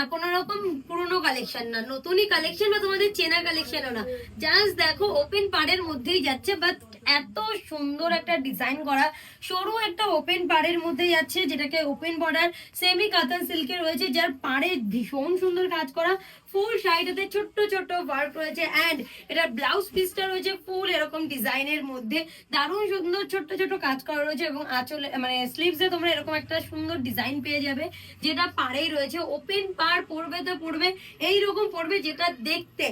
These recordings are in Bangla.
না, কোনো রকম পুরনো কালেকশন না, নতুনই কালেকশন বা তোমাদের চেনা কালেকশনও না। জাস্ট দেখো ওপেন পাড়ের মধ্যেই যাচ্ছে বাট এত সুন্দর একটা ডিজাইন করা। সরু একটা ওপেন পাড়ের মধ্যে যাচ্ছে, যেটাকে ওপেন বর্ডার সেমি কাতান সিল্কে রয়েছে, যার পাড়ে ভীষণ সুন্দর কাজ করা। ফুল সাইডেতে ছোট্ট ছোট্ট ওয়ার্ক রয়েছে অ্যান্ড এটা ব্লাউজ পিসটা রয়েছে ফুল এরকম ডিজাইনের মধ্যে। দারুণ সুন্দর ছোট্ট ছোট কাজ করা রয়েছে এবং আঁচলে মানে স্লিভসে তোমরা এরকম একটা সুন্দর ডিজাইন পেয়ে যাবে, যেটা পাড়েই রয়েছে। ওপেন পাড় পড়বে তো পড়বে, এইরকম পড়বে যেটা দেখতে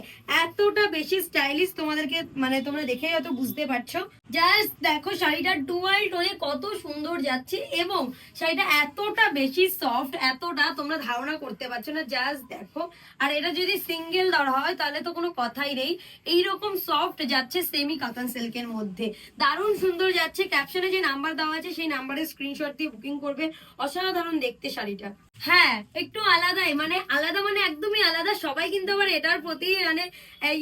এতটা বেশি স্টাইলিশ তোমাদেরকে মানে তোমরা দেখে হয়তো বুঝতে পারছ। জাস্ট দেখো শাড়িটা ডুয়াল টোনে কত সুন্দর যাচ্ছে এবং শাড়িটা এতটা বেশি সফট এতটা তোমরা ধারণা করতে পারছ না জাস্ট দেখো। আর এটা যদি সিঙ্গেল দেওয়া হয়, তাহলে তো কোনো কথাই নেই। এইরকম সফট যাচ্ছে সেমি কাতান সিল্কের মধ্যে। দারুণ সুন্দর যাচ্ছে। ক্যাপশনে যে নাম্বার দেওয়া আছে, সেই নাম্বারে স্ক্রিনশট দিয়ে বুকিং করবে অসাধারণ দেখতে শাড়িটা। হ্যাঁ একটু আলাদাই মানে আলাদা মানে একদমই আলাদা। সবাই কিন্তু আবার এটার প্রতি মানে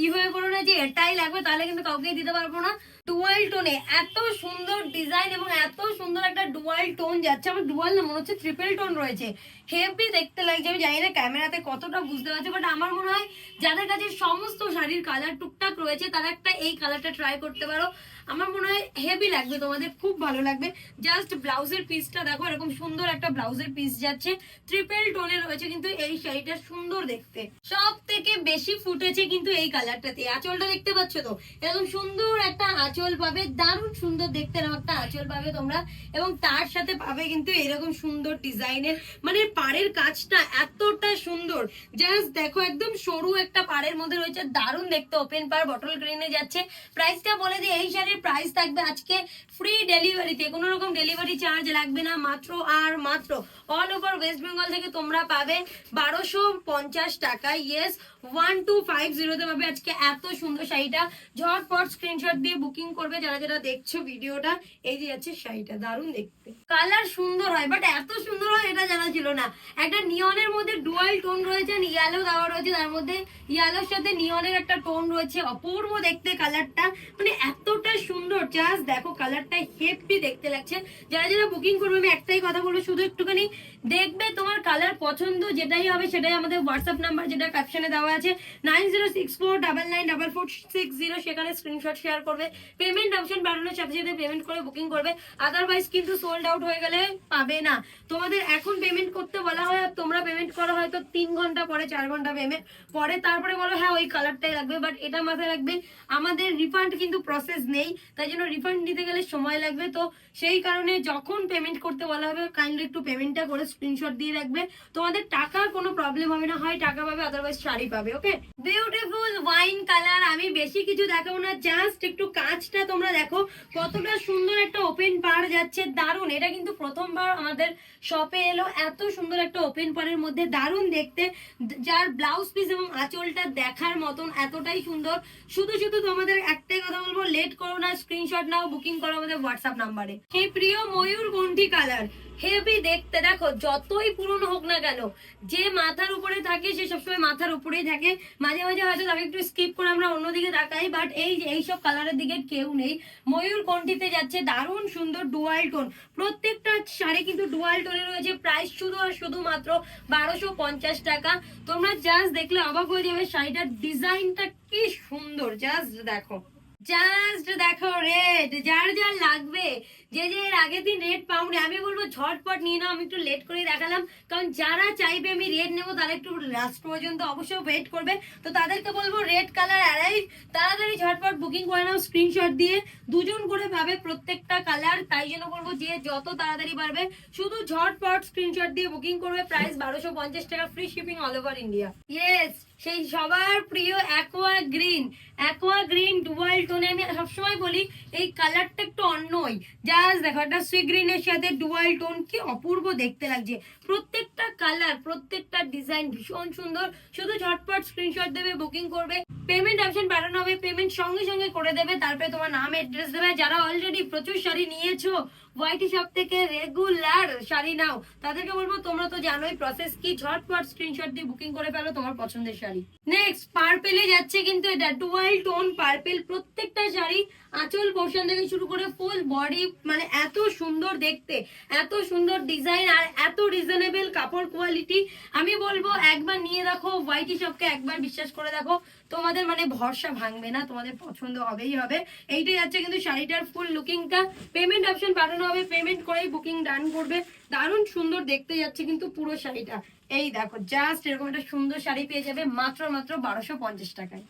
ই হয়ে পড়ো না যে এটাই লাগবে, তাহলে কিন্তু কাউকে দিতে পারব না। ডুয়াল টোনে এত সুন্দর ডিজাইন এবং এত সুন্দর একটা ডুয়াল টোন যাচ্ছে। আমার ডুয়াল না, মনে হচ্ছে ট্রিপল টোন রয়েছে। হেভি দেখতে লাগছে, আমি জানি না ক্যামেরাতে কতটা বুঝতে পারছে বাট আমার মনে হয় যাদের কাছে সমস্ত শাড়ির কালার টুকটাক রয়েছে, তারা একটা এই কালারটা ট্রাই করতে পারো। আমার মনে হয় হেভি লাগবে, তোমাদের খুব ভালো লাগবে। জাস্ট ব্লাউজের পিসটা দেখো, এরকম সুন্দর একটা ব্লাউজের পিস যাচ্ছে। ট্রিপল টোনে রয়েছে কিন্তু এই শাড়িটা সুন্দর দেখতে। সব থেকে বেশি ফুটেছে কিন্তু এই কালারটাতে আঁচলটা দেখতে পাচ্ছ তো? এরকম সুন্দর একটা আঁচল পাবে, দারুণ সুন্দর দেখতে এরকম একটা আঁচল পাবে তোমরা। এবং তার সাথে পাবে কিন্তু এরকম সুন্দর ডিজাইনের মানে পাড়ের কাজটা এতটা সুন্দর। জাস্ট দেখো, একদম সরু একটা পাড়ের মধ্যে রয়েছে, দারুণ দেখতে। ওপেন পার বটল গ্রিনে যাচ্ছে। প্রাইসটা বলে দিই, এই শাড়ির প্রাইস থাকবে আজকে ফ্রি ডেলিভারিতে কোনো রকম ডেলিভারি চার্জ লাগবে না, মাত্র আর মাত্র। অল ওভার ওয়েস্ট বেঙ্গল থেকে তোমরা পাবে বারোশো পঞ্চাশ টাকা ইয়েস ওয়ান টু ফাইভ জিরোতে পাবে আজকে এত সুন্দর শাড়িটা। ঝটপট স্ক্রিনশট দিয়ে বুকিং করবে যারা যারা দেখছ ভিডিওটা এই যে যাচ্ছে শাড়িটা দারুণ দেখতে। কালার সুন্দর হয় বাট এত সুন্দর হয় এটা জানা ছিল না। একটা নিয়নের মধ্যে ডুয়াল টোন রয়েছে ইয়েলো দেওয়া রয়েছে, তার মধ্যে ইয়েলোর সাথে নিয়নের একটা টোন রয়েছে, অপূর্ব দেখতে কালারটা। মানে এতটা সুন্দর জাস্ট দেখো কালারটা হেভি দেখতে লাগছে। যারা যারা বুকিং করবে, আমি একটাই কথা বলব, শুধু একটুখানি দেখবে তোমার কালার পছন্দ, যেটাই হবে সেটাই আমাদের হোয়াটসঅ্যাপ নাম্বার যেটা ক্যাপশনে দেওয়া আছে। Nine zero six four double nine double four six zero সেখানে স্ক্রিনশট শেয়ার করবে। পেমেন্ট অপশন বাড়ানোর সাথে সাথে পেমেন্ট করে বুকিং করবে। আদারওয়াইজ কিন্তু সোল্ড আউট হয়ে গেলে পাবে না। তোমাদের এখন পেমেন্ট করতে বলা হয় আর তোমরা পেমেন্ট করা হয়তো তিন ঘণ্টা পরে, চার ঘণ্টা পেমেন্ট পরে তারপরে বলো হ্যাঁ ওই কালারটাই লাগবে বাট এটা মাথায় রাখবে, আমাদের রিফান্ড কিন্তু প্রসেস নেই, তাই জন্য রিফান্ড নিতে গেলে সময় লাগবে। তো সেই কারণে যখন পেমেন্ট করতে বলা হবে কাইন্ডলি একটু পেমেন্টটা করে স্ক্রিনশট দিয়ে রাখবে। তোমাদের টাকার কোনো প্রবলেম হবে না, হয় টাকা পাবে আদারওয়াইজ শাড়ি পাবে ওকে বিউটিফুল ওয়াইন কালার আমি বেশি কিছু দেখাবো না জাস্ট একটু কাজটা তোমরা দেখো। কতটা সুন্দর একটা ওপেন পার যাচ্ছে, দারুণ। এটা কিন্তু প্রথমবার আমাদের শপে এলো। এত সুন্দর একটা ওপেন পারের মধ্যে দারুণ দেখতে। যার ব্লাউজ পিস এবং আঁচলটা দেখার মতন এতটাই সুন্দর। শুধু শুধু তোমাদের একটাই কথা বলব লেট করো না স্ক্রিনশট নাও বুকিং করো আমাদের হোয়াটসঅ্যাপ নাম্বারে সেই প্রিয় ময়ূর গন্ঠি কালার হেভি দেখতে দেখো, যতই পুরনো হোক না কেন, যে মাথার উপরে থাকে, সে সবসময় মাথার উপরেই থাকে। মাঝে মাঝে হয়তো তাকে একটু স্কিপ করে আমরা অন্যদিকে তাকাই বাট এই যে, এইসব কালারের দিকে কেউ নেই। ময়ূর কণ্ঠিতে যাচ্ছে? দারুণ সুন্দর ডুয়াল টোন প্রত্যেকটা শাড়ি কিন্তু ডুয়াল টোনে রয়েছে। প্রাইস শুধু আর শুধুমাত্র বারোশো পঞ্চাশ টাকা। তোমরা জাস্ট দেখলে অবাক হয়ে যাবে, শাড়িটার ডিজাইনটা কি সুন্দর। জাস্ট দেখো। জাস্ট দেখো রেড যার যার লাগবে। যে যে এর আগের দিন রেড পাউনি আমি বলব ঝটপট নিয়ে নাও, আমি একটু লেট করে দেখালাম। কারণ যারা চাইবে আমি রেড নেব, তারা একটু লাস্ট পর্যন্ত অবশ্যই ওয়েট করবে। তো তাদেরকে বলব রেড কালার অ্যারাইভ তাড়াতাড়ি ঝটপট বুকিং করে নাও স্ক্রিনশট দিয়ে। দুজন করে ভাবে প্রত্যেকটা কালার তাই জন্য বলব যে যত তাড়াতাড়ি পারবে, শুধু ঝটপট স্ক্রিনশট দিয়ে বুকিং করবে। প্রাইস বারোশো পঞ্চাশ টাকা free shipping all over India yes সেই সবার প্রিয় aqua green aqua green dual টোনে আমি সবসময় বলি, এই কালারটা একটু অন্যই। জাস্ট দেখো, একটা সি গ্রিনের সাথে ডুয়াল টোন কি অপূর্ব দেখতে লাগছে। প্রত্যেকটা কালার প্রত্যেকটা ডিজাইন ভীষণ সুন্দর। শুধু ঝটপট স্ক্রিনশট দেবে বুকিং করবে। পেমেন্ট অপশন বাড়ানো হবে পেমেন্ট সঙ্গে সঙ্গে করে দেবে। তারপরে তোমার নাম অ্যাড্রেস দেবে। যারা অলরেডি প্রচুর শাড়ি নিয়েছো ওয়াইটি শপ থেকে রেগুলার শাড়ি নাও। তাদেরকে বলব, তোমরা তো জানোই প্রসেস কি। ঝটপট স্ক্রিনশট দিয়ে বুকিং করে ফেলো তোমার পছন্দের শাড়ি। নেক্সট পার্পেলে যাচ্ছে কিন্তু এটা। ডুয়াল টোন পার্পেল প্রত্যেকটা শাড়ি আঁচল পোর্শন থেকে শুরু করে ফুল বডি মানে এত সুন্দর দেখতে, এত সুন্দর ডিজাইন আর এত রিজনেবল কাপড় কোয়ালিটি আমি বলব, একবার নিয়ে দেখো ওয়াইটি শপকে একবার বিশ্বাস করে দেখো। তোমাদের মানে ভরসা ভাঙবে না, তোমাদের পছন্দ হবেই হবে। এইটাই যাচ্ছে কিন্তু শাড়িটার ফুল লুকিংটা পেমেন্ট অপশন পাঠানো হবে পেমেন্ট করেই বুকিং ডান করবে। দারুণ সুন্দর দেখতে যাচ্ছে কিন্তু পুরো শাড়িটা। এই দেখো জাস্ট এরকম একটা সুন্দর শাড়ি পেয়ে যাবে মাত্র মাত্র বারোশো পঞ্চাশ টাকায়।